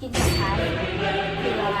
กินสุดท้ายคืออะไร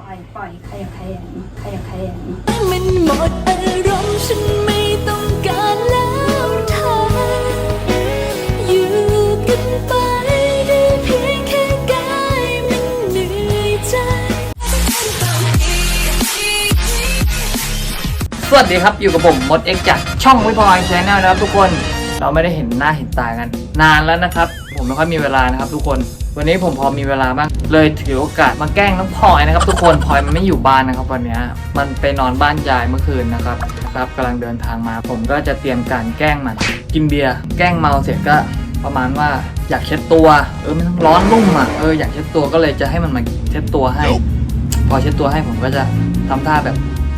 ปล่อยปล่อยขยับขยันขยับขยันมันหมดอารมณ์ฉัน วัสดีครับ อยู่กับผมมดเอ็กจากช่องวิพอยชแนลนะครับทุกคนเราไม่ได้เห็นหน้าเห็นตากัน นานแล้วนะครับ ผมไม่ค่อยมีเวลานะครับ ทุกคน วันนี้ผมพอมีเวลามากเลยถือโอกาสมาแกล้งน้องพลอยนะครับ ทุกคนพลอยมันไม่อยู่บ้านนะครับ วันนี้มันไปนอนบ้านยายเมื่อคืนนะครับนะครับกำลังเดินทางมา ผมก็จะเตรียมการแกล้งมันกินเบียร์แกล้งเมาเสร็จก็ประมาณว่าอยากเช็ดตัวเออมันร้อนรุ่มอะเอออยากเช็ดตัวก็เลยจะให้มันมาเช็ดตัวให้ พอเช็ดตัวให้ผมก็จะทำท่าแบบ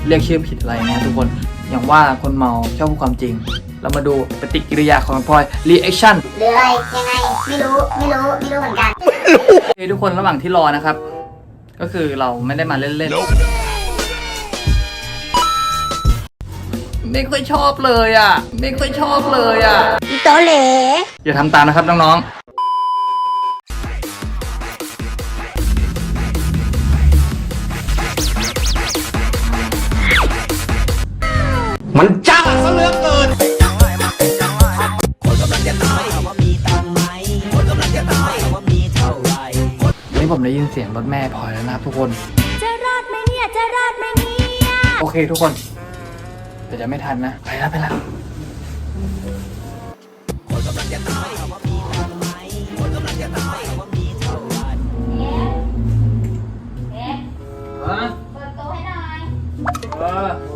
เรียกชื่อผิดอะไรเงี้ยทุกคนอย่างว่าคนเมาชอบพูดความจริง เรามาดูปฏิกิริยาของพลอยรีแอคชั่นหรืออะไรยังไงไม่รู้ไม่รู้ไม่รู้เหมือนกันทุกคนระหว่างที่รอนะครับ ก็คือเราไม่ได้มาเล่นๆไม่ค่อยชอบเลยอะ ไม่ค่อยชอบเลยอะโตเหลอย่าทำตามนะครับน้องๆ มันจ้าซะเหลือเกิน นี่ผมได้ยินเสียงรถแม่พลอยแล้วนะครับทุกคน จะรอดไหมเนี่ย จะรอดไหมเนี่ยโอเคทุกคนแต่จะไม่ทันนะ ไปแล้วไปแล้วฮะเปิดโต๊ะให้หน่อย เออ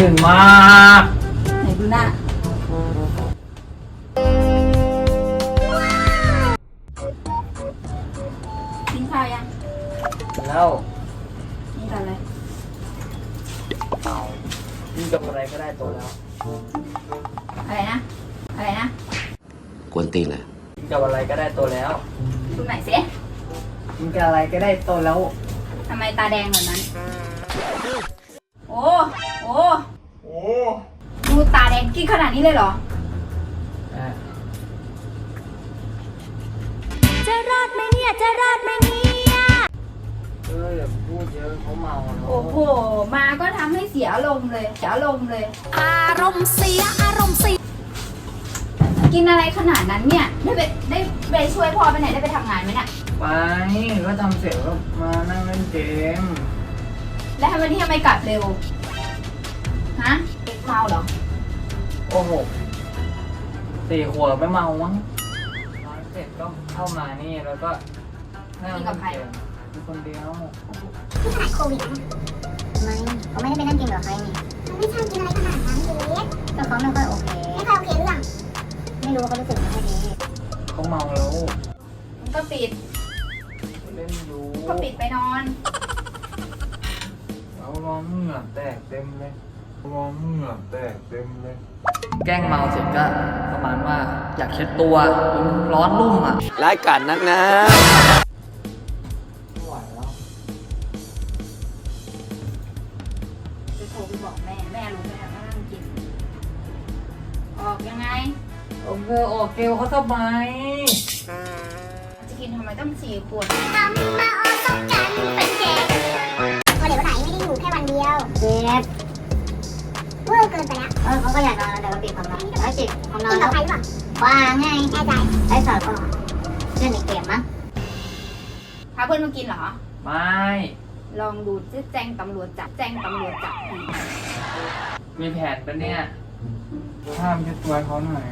ขึ้นมากไหนดูหน้ากินข้าวยังแล้วนี่กันอะไรยิ่งกับอะไรก็ได้ตัวแล้วอะไรนะอะไรนะกวนตีนเลยยิ่งกับอะไรก็ได้ตัวแล้วดูไหนอยสิยิ่งกับอะไรก็ได้ตัวแล้วทำไมตาแดงแบบนั้นโอ้โอ้โอ้ดูตาแดงกินขนาดนี้เลยเหรอ อะจะรอดไหมเนี่ย จะรอดไหมเนี่ย เอออย่าพูดเยอะเขาเมาเนอะโอ้โห มาก็ทำให้เสียอารมณ์เลย เสียอารมณ์เลย อารมณ์เสีย อารมณ์เสีย กินอะไรขนาดนั้นเนี่ย ได้ไปได้ไปช่วยพ่อไปไหนได้ไปทำงานไหมเนี่ย ไปก็ทำเสร็จก็มานั่งเล่นเกม แล้ววันนี้ทำไมกลับเร็ว ฮะเด็กเมาเหรอ โอ้โหสี่ขวบไม่เมามั้งนอนเสร็จก็เข้ามานี่แล้วก็นั่งกินกับใครเล่นเกมอยู่คนเดียวที่ขนาดโควิดนะไม่เขาไม่ได้ไปนั่งกินกับใครนี่มันไม่ใช่กินอะไรขนาดนั้นเล็กก็เขาไม่ค่อยโอเคไม่ค่อยโอเคเรื่องไม่รู้ว่าเขารู้สึกไม่ค่อยดีเขาเมาแล้วมันก็ปิด เล่นอยู่ก็ปิดไปนอน เราร้องเหงื่อแตกเต็มเลยร้องเหงื่อแตกเต็มเลย แกล้งเมาเสร็จก็ประมาณว่าอยากเช็ดตัวร้อนรุ่มอะรายการนักนะไม่ไหวแล้วจะโทรไปบอกแม่ แม่รู้ไหมว่านั่งกิน ออกยังไง โอเคโอเคเขาทำไมจะกินทำไมต้องสี่ขวด ทำมาออกต้องกันเป็นเจ็ เจ็บเวอร์เกินไปแล้วเออเขาก็อยากนอนแล้วแต่ก็ปิดความนอนแล้วปิดความนอนแล้วใครหรือเปล่าว่าไงแน่ใจไอ้สาวก็เล่นในเกมมั้งพาเพื่อนมากินเหรอ ไม่ ลองดูจะแจ้งตำรวจจับ แจ้งตำรวจจับให้มีแผนปะเนี่ยห้ามเช็ดตัวให้เขาหน่อย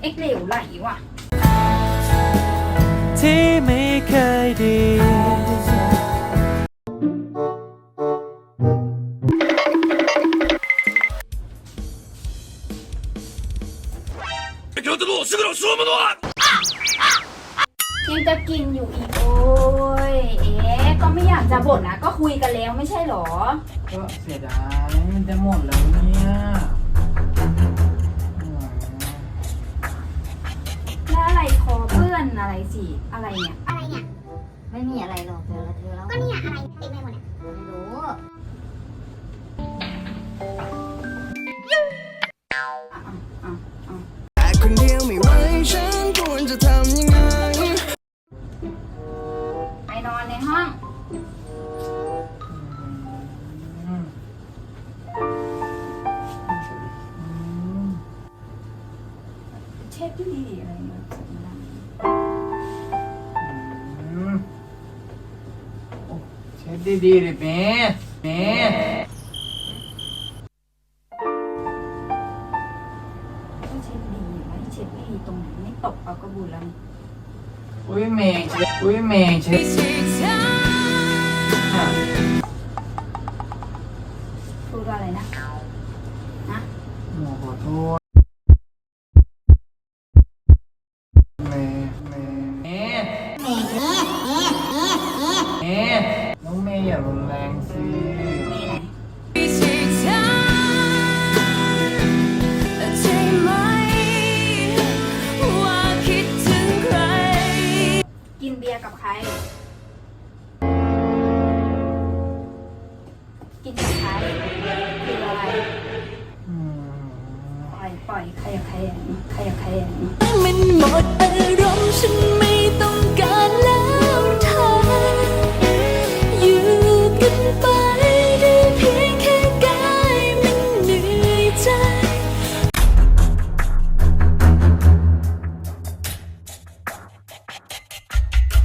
เอ็กเหลวไหลว่ะ ที่ไม่เคยดี ยังจะกินอยู่อีกโอ้ยเอ๊ะก็ไม่อยากจะบ่นนะก็คุยกันแล้วไม่ใช่หรอ ก็เสียดายมันจะหมดแล้วเนี่ยแล้วอะไรคอเปื้อนอะไรสิอะไรเนี่ย อะไรเนี่ย ไม่มีอะไรหรอกเธอแล้วเธอแล้วก็เนี่ยอะไรเต็มไปหมดเนี่ยไม่รู้ เช็ดดีๆอะไรเนี่ยอืมโอ้เช็ดดีๆดิเมย์เมย์ก็เช็ดดีไว้เช็ดไม่ดีตรงไหนไม่ตกเอากระบุนแล้วนี่อุ้ยเมย์เช็ดอุ้ยเมย์เช็ดอะพูดว่าอะไรนะนะหมอขอโทษ อย่ารุนแรงสิกินเบียร์กับใคร